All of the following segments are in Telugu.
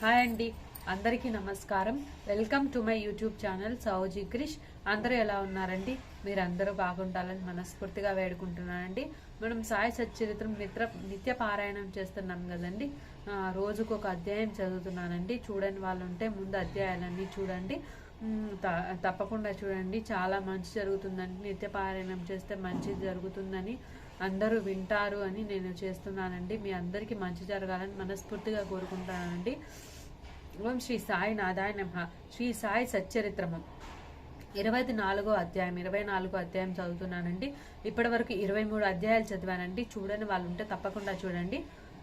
హాయ్ అండి. అందరికీ నమస్కారం. Welcome to my YouTube channel Sowji Krish. అందరూ ఎలా ఉన్నారండి? మీరు అందరూ బాగుండాలని మనస్ఫూర్తిగా వేడుకుంటున్నానండి. మనం సాయి సచ్చరిత్రం నిత్ర నిత్య పారాయణం చేస్తున్నాం కదండి. రోజుకు ఒక అధ్యాయం చదువుతున్నానండి. చూడని వాళ్ళు ఉంటే ముందు అధ్యాయాలన్నీ చూడండి. తప్పకుండా చూడండి. చాలా మంచి జరుగుతుందండి. నిత్య పారాయణం చేస్తే మంచి జరుగుతుందని అందరూ వింటారు అని నేను చేస్తున్నానండి. మీ అందరికీ మంచి జరగాలని మనస్ఫూర్తిగా కోరుకుంటానండి ఓం శ్రీ సాయి నాదాయ నమ. శ్రీ సాయి సచ్చరిత్రము. ఇరవై నాలుగో అధ్యాయం ఇరవై నాలుగో అధ్యాయం చదువుతున్నానండి. ఇప్పటి వరకు ఇరవై మూడు అధ్యాయాలు చదివానండి. చూడని వాళ్ళు ఉంటే తప్పకుండా చూడండి.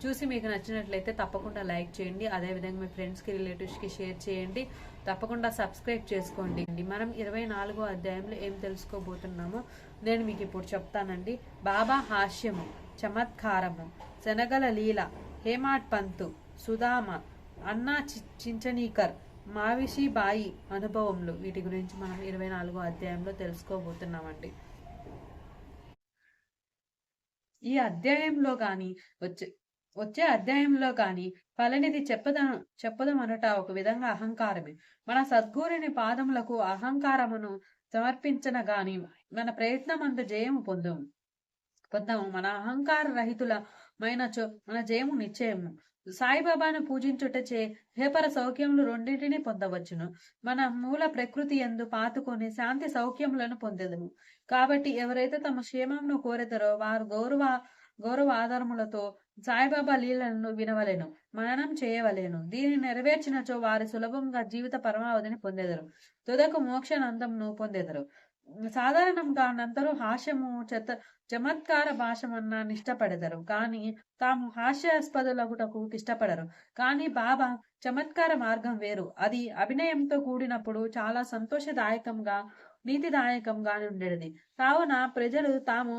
చూసి మీకు నచ్చినట్లయితే తప్పకుండా లైక్ చేయండి. అదేవిధంగా మీ ఫ్రెండ్స్కి రిలేటివ్స్కి షేర్ చేయండి. తప్పకుండా సబ్స్క్రైబ్ చేసుకోండి. మనం ఇరవై నాలుగో అధ్యాయంలో ఏం తెలుసుకోబోతున్నామో నేను మీకు ఇప్పుడు చెప్తానండి. బాబా హాస్యము చమత్కారము శనగల లీల హేమాట్ పంతు సుధామ అన్నా చి- చించనీకర్ మావిషి బాయి అనుభవములు. వీటి గురించి మనం ఇరవై నాలుగో అధ్యాయంలో తెలుసుకోబోతున్నామండి. ఈ అధ్యాయంలో కానీ వచ్చే వచ్చే అధ్యాయంలో గాని ఫలనిది చెప్పదం చెప్పదమనట ఒక విధంగా అహంకారమే. మన సద్గురుని పాదములకు అహంకారమును సమర్పించిన గాని మన ప్రయత్నం అంత జయము పొందము. పొందము. మన అహంకార రహితులమైన చో మన జయము నిశ్చయము. సాయిబాబాను పూజించుటచే హేపర సౌఖ్యములు రెండింటినీ పొందవచ్చును. మన మూల ప్రకృతి ఎందు పాతుకొని శాంతి సౌఖ్యములను పొందెదము. కాబట్టి ఎవరైతే తమ క్షేమంను కోరెదరో వారు గౌరవ గౌరవ ఆధారములతో సాయిబాబా లీలను వినవలేను మననం చేయవలెను. దీనిని నెరవేర్చినచో వారి సులభంగా జీవిత పరమావధిని పొందెదరు. తుదకు మోక్షానందంను పొందెదరు. సాధారణంగా అందరూ హాస్యము చెత్త చమత్కార భాషమన్న ఇష్టపడెదరు కానీ తాము హాస్యాస్పదులగుటకు ఇష్టపడరు. కానీ బాబా చమత్కార మార్గం వేరు. అది అభినయంతో కూడినప్పుడు చాలా సంతోషదాయకంగా నీతిదాయకంగా ఉండేది. కావున ప్రజలు తాము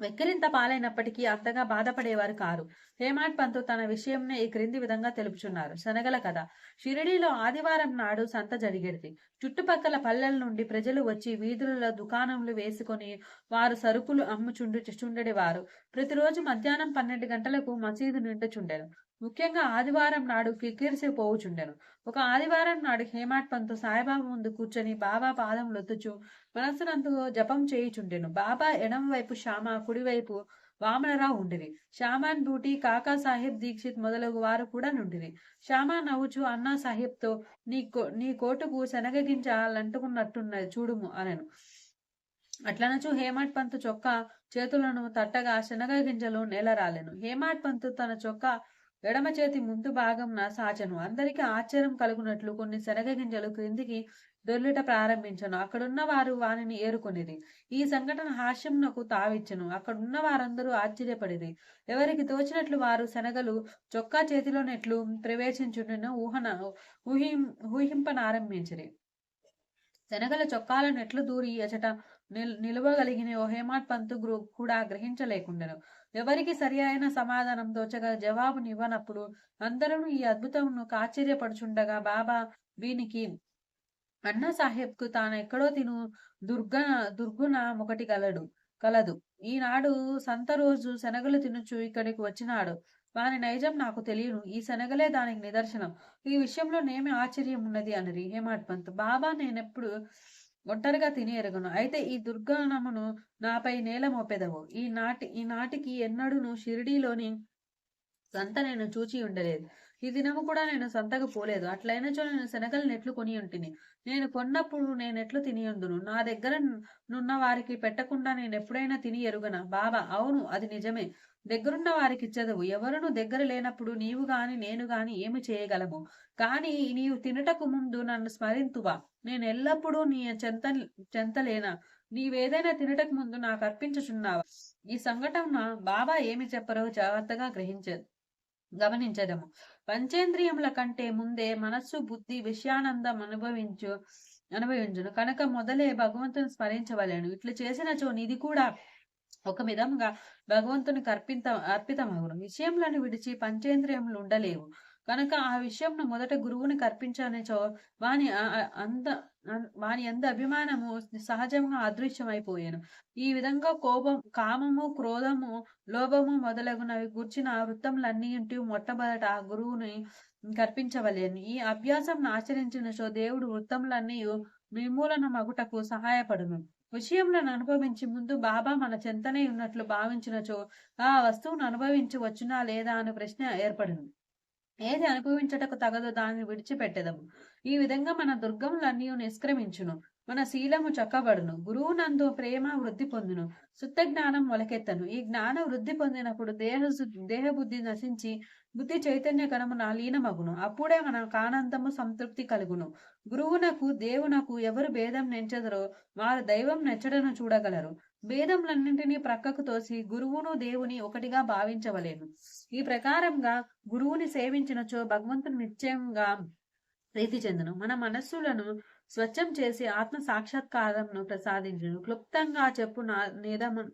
వెక్కిరింత పాలైనప్పటికీ అంతగా బాధపడేవారు కారు. హేమాడ్ పంతు తన విషయంనే ఈ క్రింది విధంగా తెలుపుచున్నారు. శనగల కథ. షిరిడీలో ఆదివారం నాడు సంత జరిగేది. చుట్టుపక్కల పల్లెల నుండి ప్రజలు వచ్చి వీధులలో దుకాణంలు వేసుకొని వారు సరుకులు అమ్ముచుండు చుండెడేవారు. ప్రతిరోజు మధ్యాహ్నం పన్నెండు గంటలకు మసీదు నిండుచుండెను. ముఖ్యంగా ఆదివారం నాడు కిక్కిరిసి పోవుచుండెను. ఒక ఆదివారం నాడు హేమాట్ పంతు సాయిబాబా ముందు కూర్చొని బాబా పాదం లొత్తుచు మనసునందు జపం చేయుచుండెను. బాబా ఎడం వైపు శ్యామ కుడివైపు వామనరావు ఉండిరి. శ్యామాన్ బూటి కాకా సాహెబ్ దీక్షిత్ మొదలగు వారు కూడా నుండిరి. శ్యామ నవ్వుచు అన్నా సాహెబ్తో నీ కో నీ కోటుకు శనగ గింజ లంటుకున్నట్టున్నది చూడుము అనను. అట్లనచు హేమాట్ పంతు చొక్కా చేతులను తట్టగా శనగ గింజలు నేల రాలెను పంతు తన చొక్కా ఎడమ చేతి ముందు భాగంన సాచను. అందరికీ ఆశ్చర్యం కలుగునట్లు కొన్ని శనగ గింజలు క్రిందికి దొర్లుట ప్రారంభించను. అక్కడున్న వారు వానిని ఏరుకొనిది ఈ సంఘటన హాస్యంనకు తావిచ్చెను. అక్కడున్న వారందరూ ఆశ్చర్యపడేది ఎవరికి తోచినట్లు వారు శనగలు చొక్కా చేతిలోనెట్లు ప్రవేశించుటను ఊహన ఊహిం ఊహింపనారంభించిరి. శనగల చొక్కాలను ఎట్లు దూరి ఎచట నిల్ నిలవగలిగిన ఓ హేమాట్ పంతు గ్రూ- కూడా గ్రహించలేకుండెను. ఎవరికి సరి అయిన సమాధానం తోచగా జవాబునివ్వనప్పుడు అందరూ ఈ అద్భుతమును ఆశ్చర్యపడుచుండగా బాబా వీనికి అన్నా సాహెబ్కు తాను ఎక్కడో తిను దుర్గ దుర్గుణ ఒకటి గలడు కలదు. ఈనాడు సంత రోజు శనగలు తినుచు ఇక్కడికి వచ్చినాడు. వాని నైజం నాకు తెలియను. ఈ శనగలే దానికి నిదర్శనం. ఈ విషయంలో నేమి ఆశ్చర్యం ఉన్నది అనిరి. హేమాడ్ పంత్ బాబా నేనెప్పుడు ఒంటరిగా తిని ఎరగను. అయితే ఈ దుర్గణమును నాపై నేల మోపెదవు. ఈ నాటి ఈ నాటికి ఎన్నడూను షిరిడీలోని సంత నేను చూచి ఉండలేదు. ఈ దినము కూడా నేను సంతకు పోలేదు. అట్లయినచో నేను శనగలు నెట్లు కొని ఉంటిని. నేను కొన్నప్పుడు నేనెట్లు తిని ఉందును నా దగ్గర నున్న వారికి పెట్టకుండా నేను ఎప్పుడైనా తిని ఎరుగనా? బాబా అవును అది నిజమే. దగ్గరున్న వారికి చదువు. ఎవరును దగ్గర లేనప్పుడు నీవు గాని నేను గాని ఏమి చేయగలము? కానీ నీవు తినుటకు ముందు నన్ను స్మరింతువా? నేను ఎల్లప్పుడూ నీ చెంత చెంతలేనా? నీవేదైనా తినటకు ముందు నాకు అర్పించుచున్నావా? ఈ సంఘటన బాబా ఏమి చెప్పరో జాగ్రత్తగా గ్రహించదు గమనించదము. పంచేంద్రియముల కంటే ముందే మనస్సు బుద్ధి విషయానందం అనుభవించు అనుభవించును. కనుక మొదలే భగవంతుని స్మరించవలేను. ఇట్లు చేసినచో నిధి కూడా ఒక విధంగా భగవంతునికి అర్పిత అర్పితమగును. విషయంలను విడిచి పంచేంద్రియములు ఉండలేవు. కనుక ఆ విషయంను మొదట గురువుని కర్పించనిచో వాని అంద వాని అంద అభిమానము సహజంగా అదృశ్యమైపోయాను. ఈ విధంగా కోపం కామము క్రోధము లోభము మొదలగునవి గూర్చిన వృత్తములన్నీ మొట్టమొదట ఆ గురువుని కర్పించవలేను. ఈ అభ్యాసం ఆచరించినచో దేవుడు వృత్తములన్నీ నిర్మూలన మగుటకు సహాయపడును. విషయములను అనుభవించి ముందు బాబా మన చెంతనే ఉన్నట్లు భావించినచో ఆ వస్తువును అనుభవించవచ్చునా లేదా? అనే ప్రశ్న ఏర్పడును ఏది అనుభవించటకు తగదో దానిని విడిచిపెట్టెదము. ఈ విధంగా మన దుర్గములన్నీ నిష్క్రమించును. మన శీలము చక్కబడును. గురువు నందు ప్రేమ వృద్ధి పొందును. సుత్త జ్ఞానం మొలకెత్తను. ఈ జ్ఞానం వృద్ధి పొందినప్పుడు దేహ దేహబుద్ధి దేహ బుద్ధి నశించి బుద్ధి చైతన్య కణము లీనమగును. అప్పుడే మన కానందము సంతృప్తి కలుగును. గురువునకు దేవునకు ఎవరు భేదం నెంచెదరో వారు దైవం నెచ్చడను చూడగలరు. భేదములన్నింటినీ ప్రక్కకు తోసి గురువును దేవుని ఒకటిగా భావించవలేను. ఈ ప్రకారంగా గురువుని సేవించినచో భగవంతుని నిశ్చయంగా ప్రీతి చెందును. మన మనస్సులను స్వచ్ఛం చేసి ఆత్మ సాక్షాత్కారంను ప్రసాదించును క్లుప్తంగా చెప్పు నా నేదమ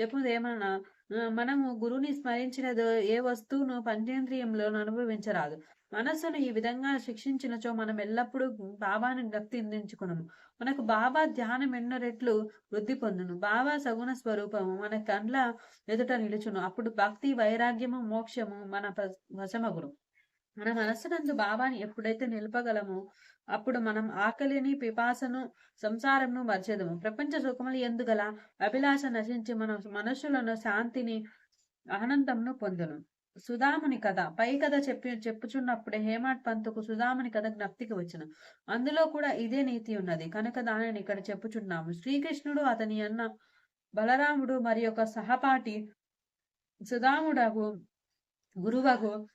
చెప్పుదేమన్నా మనము గురువుని స్మరించినదో ఏ వస్తువును పంచేంద్రియంలో అనుభవించరాదు. మనస్సును ఈ విధంగా శిక్షించినచో మనం ఎల్లప్పుడూ బాబాను గర్తించుకునము మనకు బాబా ధ్యానం ఎన్నో రెట్లు వృద్ధి పొందును. బాబా సగుణ స్వరూపము మన కండ్ల ఎదుట నిలుచును. అప్పుడు భక్తి వైరాగ్యము మోక్షము మన ప- వశమగును. మన మనస్సునందు బాబాని ఎప్పుడైతే నిలపగలమో అప్పుడు మనం ఆకలిని పిపాసను సంసారంను మర్చెదము. ప్రపంచ సుఖములు ఎందుగల అభిలాష నశించి మనం మనస్సులను శాంతిని ఆనందంను పొందును. సుధాముని కథ పై కథ చెప్పి చెప్పుచున్నప్పుడే హేమాడ్ పంతుకు సుధాముని కథ జ్ఞప్తికి వచ్చిన అందులో కూడా ఇదే నీతి ఉన్నది. కనుక దానిని ఇక్కడ చెప్పుచున్నాము. శ్రీకృష్ణుడు అతని అన్న బలరాముడు మరి యొక్క సహపాఠి సుధాముడకు గురువగు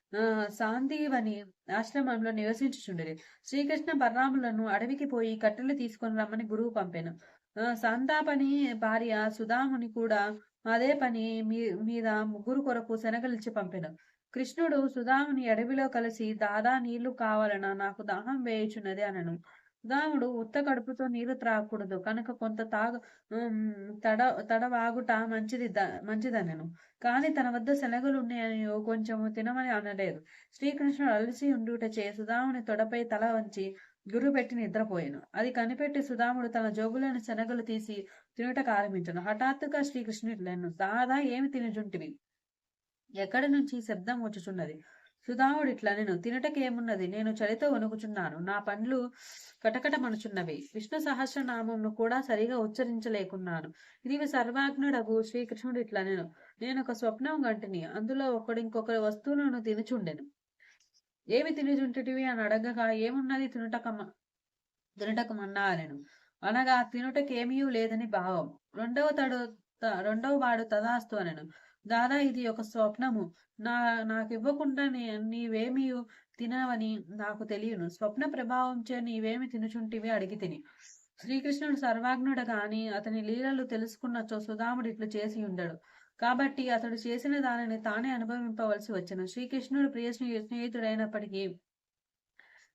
సాందీవని ఆశ్రమంలో నివసించుచుండేది శ్రీకృష్ణ బలరాములను అడవికి పోయి కట్టెలు తీసుకొని రమ్మని గురువు పంపాను. ఆ, సంతాపని భార్య సుధాముని కూడా అదే పని మీ మీద ముగ్గురు కొరకు శనగలిచ్చి పంపాను. కృష్ణుడు సుధాముని అడవిలో కలిసి దాదా నీళ్ళు కావాలనా నాకు దాహం వేయుచున్నది అనను. సుధాముడు ఉత్త కడుపుతో నీరు త్రాగకూడదు. కనుక కొంత తాగు తడ తడవాగుట మంచిది మంచిదనెను. కాని తన వద్ద శనగలు ఉన్నాయని కొంచెము తినమని అనలేదు. శ్రీకృష్ణుడు అలసి ఉండుట చే సుధాముని తొడపై తల వంచి గురు పెట్టి నిద్రపోయాను. అది కనిపెట్టి సుధాముడు తన జోబులను శనగలు తీసి తినుటకు ఆరంభించను హఠాత్తుగా శ్రీకృష్ణుడు లేను దాదా ఏమి తినుచుంటివి? ఎక్కడి నుంచి శబ్దం వచ్చుచున్నది? సుధాముడు ఇట్లా నేను తినటకేమున్నది? నేను చలితో వణుకుచున్నాను. నా పండ్లు కటకటమనుచున్నవి విష్ణు సహస్రనామంను కూడా సరిగా ఉచ్చరించలేకున్నాను. ఇది సర్వాజ్ఞుడగు శ్రీకృష్ణుడు ఇట్లా నేను నేను ఒక స్వప్నం గంటిని అందులో ఒకడు ఇంకొక వస్తువులను తినుచుండెను. ఏమి తినుచుంటివి అని అడగగా ఏమున్నది తినుటకమ్మ తినుటకమన్నా అనెను. అనగా తినుటకేమీ లేదని భావం. రెండవ తడు త- రెండవ వాడు తదాస్తు అనను. దాదా ఇది ఒక స్వప్నము. నా నాకివ్వకుండా నీ నీవేమి తినవని నాకు తెలియను. స్వప్న ప్రభావంచే నీవేమి తినుచుంటివి అడిగి తిని. శ్రీకృష్ణుడు సర్వాజ్ఞుడు గాని అతని లీలలు తెలుసుకున్నచో సుధాముడు ఇట్లు చేసి ఉండడు. కాబట్టి అతడు చేసిన దానిని తానే అనుభవింపవలసి వచ్చిన. శ్రీకృష్ణుడు ప్రియ స్నేహితుడైనప్పటికీ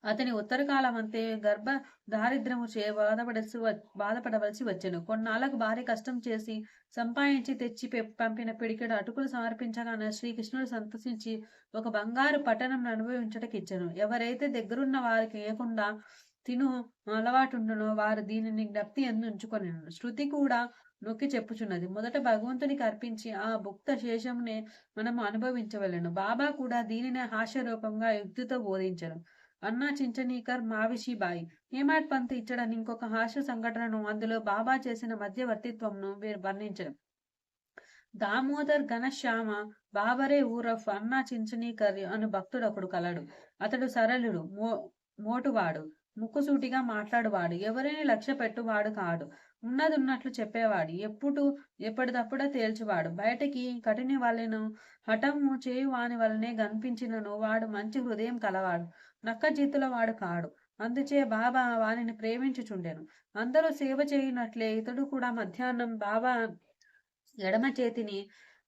అతని ఉత్తరకాలం అంతే గర్భ దారిద్ర్యము చే బాధపడసి వ- బాధపడవలసి వచ్చెను. కొన్నాళ్ళకు భారీ కష్టం చేసి సంపాదించి తెచ్చి పంపిన పిడికెడు అటుకులు సమర్పించగానే శ్రీకృష్ణుడు సంతసించి ఒక బంగారు పట్టణం అనుభవించటకిచ్చెను. ఎవరైతే దగ్గరున్న వారికి లేకుండా తిను అలవాటుండునో వారు దీనిని జ్ఞప్తి ఎందు ఉంచుకొని శృతి కూడా నొక్కి చెప్పుచున్నది. మొదట భగవంతునికి అర్పించి ఆ భుక్త శేషమునే మనము అనుభవించవలను. బాబా కూడా దీనినే హాస్య రూపంగా యుక్తితో బోధించను. అన్నా చించనీకర్ మావిషిబాయి. హేమాడ్ పంత్ ఇచ్చడని ఇంకొక హాస్య సంఘటనను అందులో బాబా చేసిన మధ్యవర్తిత్వంను వీరు వర్ణించడం దామోదర్ ఘనశ్యామ బాబరే ఊరఫ్ అన్నా చించనీకర్ అను భక్తుడు ఒకడు కలడు. అతడు సరళుడు మో మోటువాడు ముక్కుసూటిగా మాట్లాడువాడు ఎవరిని లక్ష్య పెట్టువాడు కాడు. ఉన్నదున్నట్లు చెప్పేవాడు ఎప్పుడు ఎప్పటిదప్పుడే తేల్చువాడు. బయటకి కఠిన వాళ్ళను హఠము చేయు వాని వలనే కనిపించినను వాడు మంచి హృదయం కలవాడు. నక్క జీతుల వాడు కాడు. అందుచే బాబా వానిని ప్రేమించుచుండెను. అందరూ సేవ చేయునట్లే ఇతడు కూడా మధ్యాహ్నం బాబా ఎడమ చేతిని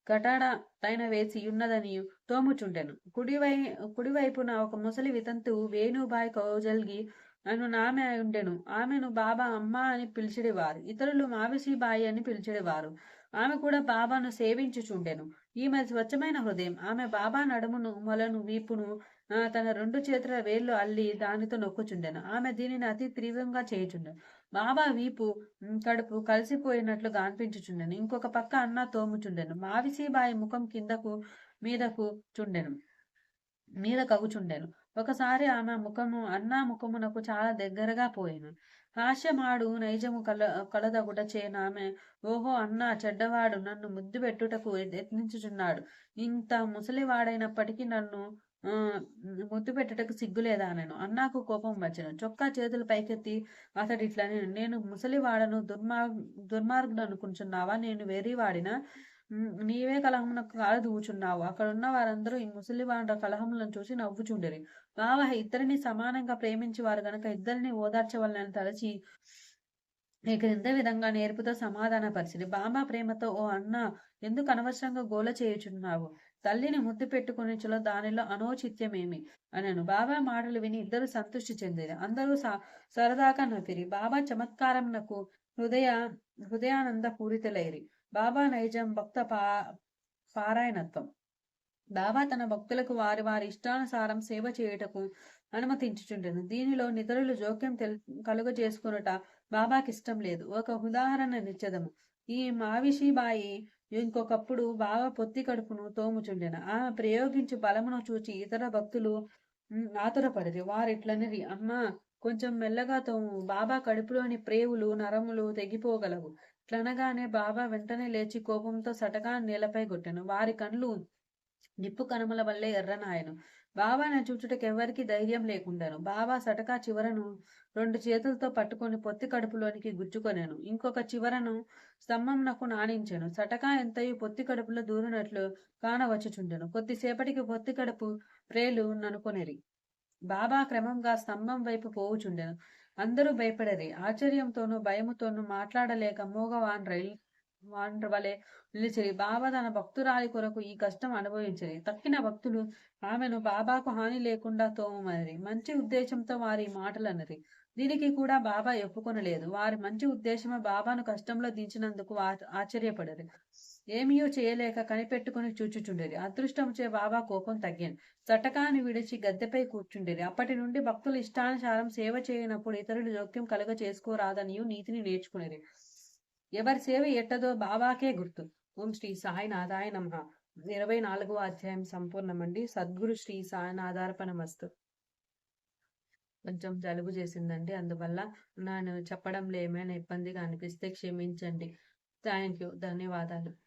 కటాడ పైన వేసి ఉన్నదని తోముచుండెను. కుడివై కుడివైపున ఒక ముసలి వితంతు వేణుబాయ్ కౌజల్గి అను ఆమె ఉండెను. ఆమెను బాబా అమ్మ అని పిలిచిడేవారు. ఇతరులు మావిసిబాయి అని పిలిచేవారు ఆమె కూడా బాబాను సేవించుచుండెను. ఈమె స్వచ్ఛమైన హృదయం. ఆమె బాబా నడుమును మొలను వీపును తన రెండు చేతుల వేళ్ళు అల్లి దానితో నొక్కుచుండెను. ఆమె దీనిని అతి తీవ్రంగా చేయుచుండెను మావ వీపు కడుపు కలిసిపోయినట్లుగా అనిపించుచుండెను ఇంకొక పక్క అన్న తోముచుండెను. మావిసీబాయి ముఖం కిందకు మీదకు చుండెను. మీద కగుచుండెను ఒకసారి ఆమె ముఖము అన్న ముఖమునకు చాలా దగ్గరగా పోయాను. హాస్యమాడు నైజము కల కలదగుట చేనామె ఓహో అన్నా చెడ్డవాడు నన్ను ముద్దు పెట్టుటకు యత్నించుచున్నాడు. ఇంత ముసలివాడైనప్పటికీ నన్ను ముద్దు పెట్టటకు సిగ్గులేదా అనను. అన్నాకు కోపం వచ్చను. చొక్కా చేతులు పైకెత్తి అతడు ఇట్లా నేను ముసలివాడను దుర్మార్ దుర్మార్గుడు అనుకుంటున్నావా నేను వెర్రివాడినా నీవే కలహమునకు కాలు దూచున్నావు. అక్కడ ఉన్న వారందరూ ఈ ముసలివాడ కలహములను చూసి నవ్వుచుండేది బావ ఇద్దరిని సమానంగా ప్రేమించి వారు గనక ఇద్దరిని ఓదార్చవలనని తలచి ఈ క్రింద విధంగా నేర్పుతో సమాధానపరిచింది బామ్మ ప్రేమతో ఓ అన్న ఎందుకు అనవసరంగా గోల చేయుచున్నావు? తల్లిని ముద్దు పెట్టుకునిచుల దానిలో అనౌచిత్యమేమి? అనను. బాబా మాటలు విని ఇద్దరు సంతృష్టి చెందిరు. అందరూ స- సరదాగా నవ్విరి. బాబా చమత్కారమునకు హృదయ హృదయానంద పూరితలైరి. బాబా నైజం భక్త పా పారాయణత్వం. బాబా తన భక్తులకు వారి వారి ఇష్టానుసారం సేవ చేయుటకు అనుమతించుచుండెను. దీనిలో నితరులు జోక్యం తెల్ కలుగజేసుకునుట బాబాకి ఇష్టం లేదు. ఒక ఉదాహరణ నిచ్చదము ఈ మావిషిబాయి ఇంకొకప్పుడు బాబా పొత్తి కడుపును తోముచుండెను. ఆమె ప్రయోగించి బలమును చూచి ఇతర భక్తులు ఆతురపడేది ఆతురపడిరి. వారిట్లనిరి అమ్మా కొంచెం మెల్లగా తోము. బాబా కడుపులోని ప్రేవులు నరములు తెగిపోగలవు. ఇట్లనగానే బాబా వెంటనే లేచి కోపంతో సటగా నేలపై కొట్టెను వారి కండ్లు నిప్పు కనుమల వల్లే ఎర్రనాయను. బాబాను చూచుటకు ఎవరికి ధైర్యం లేకుండాను. బాబా సటకా చివరను రెండు చేతులతో పట్టుకొని పొత్తి కడుపులోనికి గుచ్చుకొనెను. ఇంకొక చివరను స్తంభంనకు నానించెను సటకా ఎంతయు పొత్తి కడుపులో దూరినట్లు కానవచ్చుచుండెను. కొద్దిసేపటికి పొత్తి కడుపు ప్రేలు ననుకొనిరి. బాబా క్రమంగా స్తంభం వైపు పోవుచుండెను. అందరూ భయపడరి. ఆశ్చర్యంతోనూ భయముతోనూ మాట్లాడలేక మూగవాన్ రైల్ వాండ్ర వలె నిలిచిరి బాబా తన భక్తురాలి కొరకు ఈ కష్టం అనుభవించిరి తక్కిన భక్తులు ఆమెను బాబాకు హాని లేకుండా తోమమనిరి మంచి ఉద్దేశంతో వారి మాటలన్నరి దీనికి కూడా బాబా ఒప్పుకొనలేదు. వారి మంచి ఉద్దేశమే బాబాను కష్టంలో దించినందుకు ఆశ్చర్యపడరు ఏమియో చేయలేక కనిపెట్టుకుని చూచుచుండేది. అదృష్టముచే బాబా కోపం తగ్గింది. చటకాన్ని విడిచి గద్దెపై కూర్చుండేది. అప్పటి నుండి భక్తుల ఇష్టానుసారం సేవ చేయనప్పుడు ఇతరులు జోక్యం కలుగ చేసుకోరాదనియు నీతిని నేర్చుకునేది. ఎవరి సేవ ఎట్టదో బాబాకే గుర్తు. ఓం శ్రీ సాయినాథాయ నమ. ఇరవై నాలుగవ అధ్యాయం సంపూర్ణమండి. సద్గురు శ్రీ సాయినాథార్పణమస్తు. కొంచెం జలుబు చేసిందండి. అందువల్ల నేను చెప్పడంలో ఏమైనా ఇబ్బందిగా అనిపిస్తే క్షమించండి. థ్యాంక్ యూ ధన్యవాదాలు.